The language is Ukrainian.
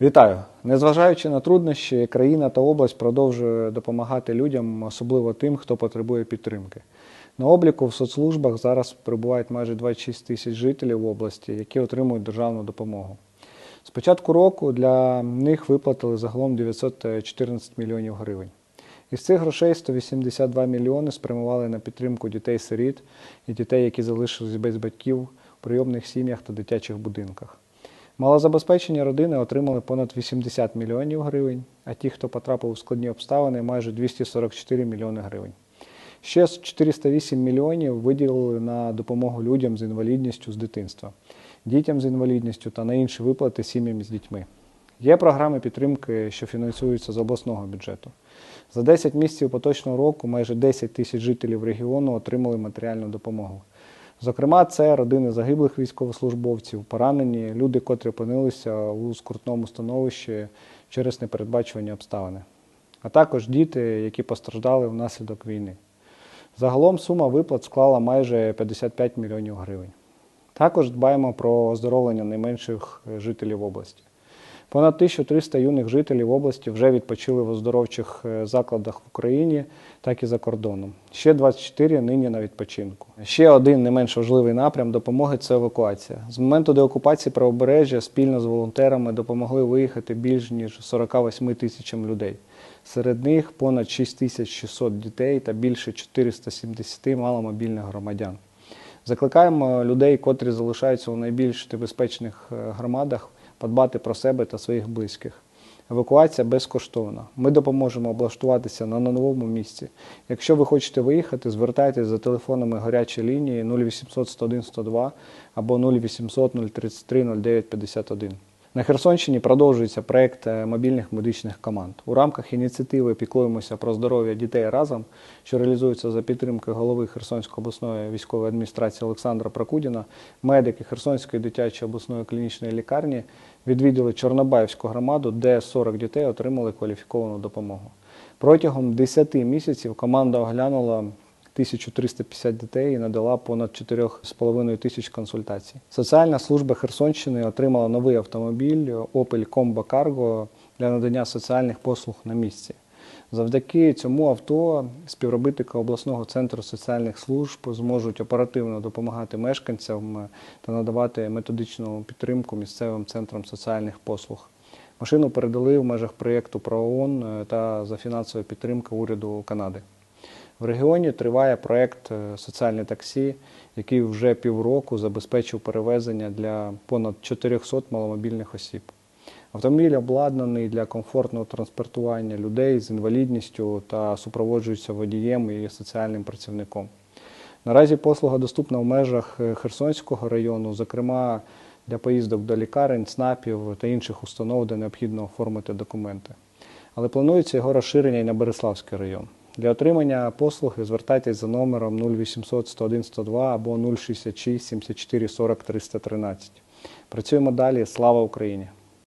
Вітаю! Незважаючи на труднощі, країна та область продовжує допомагати людям, особливо тим, хто потребує підтримки. На обліку в соцслужбах зараз перебувають майже 26 тисяч жителів області, які отримують державну допомогу. З початку року для них виплатили загалом 914 мільйонів гривень. Із цих грошей 182 мільйони спрямували на підтримку дітей-сиріт і дітей, які залишились без батьків в прийомних сім'ях та дитячих будинках. Малозабезпечені родини отримали понад 80 мільйонів гривень, а ті, хто потрапив у складні обставини, майже 244 мільйони гривень. Ще 408 мільйонів виділили на допомогу людям з інвалідністю з дитинства, дітям з інвалідністю та на інші виплати сім'ям з дітьми. Є програми підтримки, що фінансуються з обласного бюджету. За 10 місяців поточного року майже 10 тисяч жителів регіону отримали матеріальну допомогу. Зокрема, це родини загиблих військовослужбовців, поранені, люди, котрі опинилися у скрутному становищі через непередбачувані обставини, а також діти, які постраждали внаслідок війни. Загалом сума виплат склала майже 55 мільйонів гривень. Також дбаємо про оздоровлення найменших жителів області. Понад 1300 юних жителів області вже відпочили в оздоровчих е, закладах в Україні, так і за кордоном. Ще 24 нині на відпочинку. Ще один не менш важливий напрям допомоги це евакуація. З моменту деокупації правобережжя спільно з волонтерами допомогли виїхати більш ніж 48 тисячам людей. Серед них понад 6600 дітей та більше 470 маломобільних громадян. Закликаємо людей, котрі залишаються у найбільш небезпечних е, громадах, подбати про себе та своїх близьких. Евакуація безкоштовна. Ми допоможемо облаштуватися на новому місці. Якщо ви хочете виїхати, звертайтеся за телефонами гарячої лінії 0800 101 102 або 0800 033 09 51. На Херсонщині продовжується проект е, мобільних медичних команд. У рамках ініціативи Піклуємося про здоров'я дітей разом, що реалізується за підтримки голови Херсонської обласної військової адміністрації Олександра Прокудіна, медики Херсонської дитячої обласної клінічної лікарні відвідали Чорнобаївську громаду, де 40 дітей отримали кваліфіковану допомогу. Протягом 10 місяців команда оглянула 1350 дітей і надала понад 4,5 тисяч консультацій. Соціальна служба Херсонщини отримала новий автомобіль Opel Combo Cargo для надання соціальних послуг на місці. Завдяки цьому авто співробітники обласного центру соціальних служб зможуть оперативно допомагати мешканцям та надавати методичну підтримку місцевим центрам соціальних послуг. Машину передали в межах проєкту ПРООН та за фінансової підтримки уряду Канади. В регіоні триває проект е, соціальне таксі, який вже півроку забезпечив перевезення для понад 400 маломобільних осіб. Автомобіль обладнаний для комфортного транспортування людей з інвалідністю та супроводжується водієм і соціальним працівником. Наразі послуга доступна в межах е, Херсонського району, зокрема для поїздок до лікарень, ЦНАПів та інших установ, де необхідно оформити документи. Але планується його розширення і на Береславський район. Для отримання послуги звертайтесь за номером 0800 101 102 або 066 74 40 313. Працюємо далі. Слава Україні!